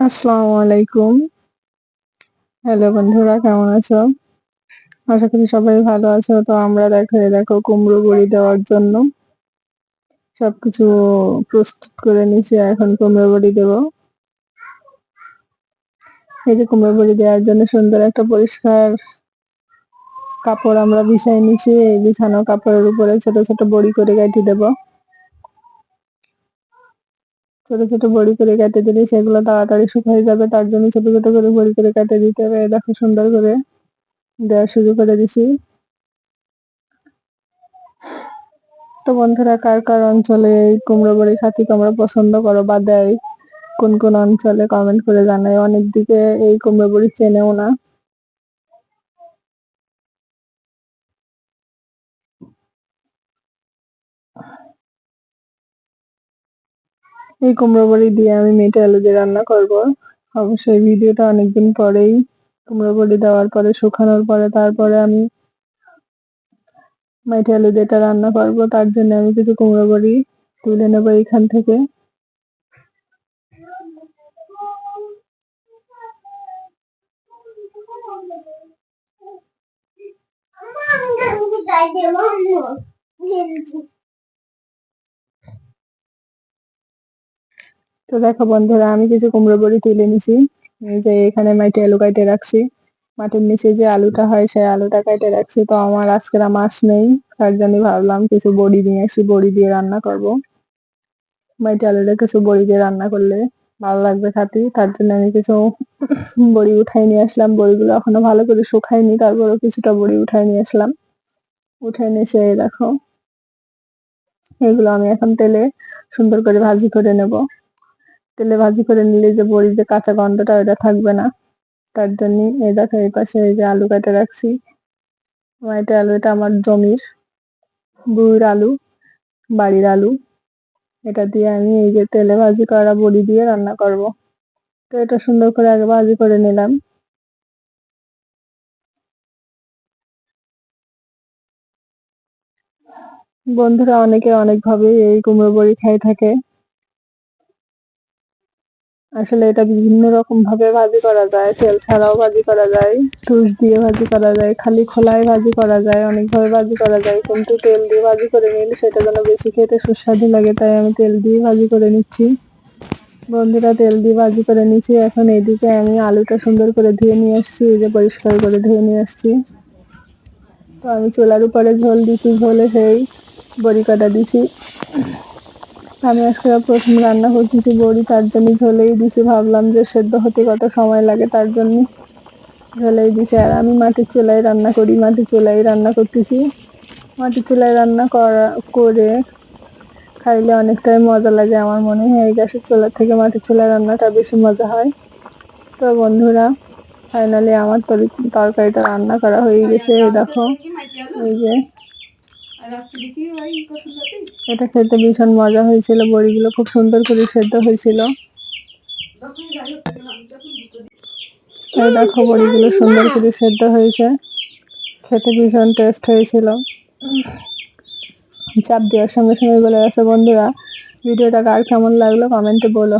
আসসালামু আলাইকুম। হ্যালো বন্ধুরা, কেমন আছো? আশা করি সবাই ভালো আছো। তো আমরা দেখো দেখো, কুমড়ো বড়ি দেওয়ার জন্য সবকিছু প্রস্তুত করে নিছি এখন কুমড়ো বড়ি দেবো। এই যে কুমড়ো বড়ি দেওয়ার জন্য সুন্দর একটা পরিষ্কার কাপড় আমরা বিছাই নিছি এই বিছানো কাপড়ের উপরে ছোট ছোট বড়ি করে কেটে দেবো। ছোট ছোট বড়ি করে কেটে দিলে সেগুলো তাড়াতাড়ি শুকিয়ে যাবে, তার জন্য ছোট ছোট করে বড়ি করে কেটে দিতে হবে। দেখো সুন্দর করে দেওয়া শুরু করে দিছি। তো বন্ধুরা, কার কার অঞ্চলে এই কুমড়ো বড়ি খাতি তোমরা পছন্দ করো বা দেয়, কোন কোন অঞ্চলে কমেন্ট করে জানাই অনেক দিকে এই কুমড়ো বড়ি চেনেও না। এই কুমড়ো বড়ি দিয়ে আমি মেটে আলু দিয়ে রান্না করব। অবশ্যই ভিডিওটা অনেকদিন পরেই কুমড়ো বড়ি দেওয়ার পরে, শুকানোর পরে, তারপরে আমি মেটে আলু দিয়ে এটা রান্না করব। তার জন্য আমি কিছু কুমড়ো বড়ি তুলে নেব এখান থেকে। তো দেখো বন্ধুরা, আমি কিছু কুমড়ো বড়ি তুলে নিছি। যে এখানে মাটি আলু কাটে রাখছি। মাটির নিচে যে আলুটা হয়, সেই আলুটা কাটে রাখছি। তো আমার আজকের মাছ নেই, তার জন্য ভাবলাম কিছু বড়ি নিয়ে আসি, বড়ি দিয়ে রান্না করব। মাটি আলুটা কিছু বড়ি দিয়ে রান্না করলে ভালো লাগবে খাতি। তার জন্য আমি কিছু বড়ি উঠাই নিয়ে আসলাম। বড়িগুলো এখনও ভালো করে শুকাইনি তারপরে কিছুটা বড়ি উঠাই নিয়ে আসলাম। উঠাই নিয়ে এসে দেখো, এগুলো আমি এখন তেলে সুন্দর করে ভাজি করে নেব। তেলে ভাজি করে নিলে যে বড়ি যে কাঁচা গন্ধটা ওটা থাকবে না। তার জন্য এই দেখো, এই পাশে এই যে আলু কেটে রাখছি। এটা আলু, এটা আমার জমির, বুড়ির আলু, বাড়ির আলু। এটা দিয়ে আমি এই যে তেলে ভাজি করা বড়ি দিয়ে রান্না করব। তো এটা সুন্দর করে আগে ভাজি করে নিলাম। বন্ধুরা, অনেকে অনেকভাবে এই কুমড়ো বড়ি খাই থাকে। আসলে এটা বিভিন্ন রকম ভাবে ভাজি করা যায়। তেল ছাড়াও ভাজি করা যায়, তুষ দিয়ে ভাজি করা যায়, খালি খোলায় ভাজি করা যায়, অনেকভাবে ভাজি করা যায়। কিন্তু তেল দিয়ে ভাজি করে নিলে সেটা যেন বেশি খেতে সুস্বাদু লাগে, তাই আমি তেল দিয়ে ভাজি করে নিচ্ছি। বন্ধুরা, তেল দিয়ে ভাজি করে নিচ্ছি এখন এদিকে আমি আলুটা সুন্দর করে ধুয়ে নিয়ে আসছি, এই যে পরিষ্কার করে ধুয়ে নিয়ে আসছি। তো আমি চুলার উপরে ঝোল দিছি, ঝোলে সেই বড়ি কাটা দিছি। আমি আজকে প্রথম রান্না করতেছি, বড়ি, তার জন্য ঝোলেই দিছি। ভাবলাম যে সেদ্ধ হতে কত সময় লাগে তার জন্য ঝোলেই দিছি। আর আমি মাটির চুলায় রান্না করি, মাটির চুলায় রান্না করতেছি। মাটির চুলায় রান্না করা, করে খাইলে অনেকটাই মজা লাগে আমার মনে হয়। এই গ্যাসের চুলা থেকে মাটির চুলায় রান্নাটা বেশি মজা হয়। তো বন্ধুরা ফাইনালি আমার তরকারিটা রান্না করা হয়ে গেছে। দেখো, এই যে এটা খেতে ভীষণ মজা হয়েছিল বড়িগুলো খুব সুন্দর করে সেদ্ধ হয়েছিল। দেখো বড়িগুলো সুন্দর করে সেদ্ধ হয়েছে। খেতে ভীষণ টেস্ট হয়েছিল। চাপ দেওয়ার সঙ্গে সঙ্গে বলে গেছে বন্ধুরা ভিডিওটা কার কেমন লাগল কমেন্টে বলো।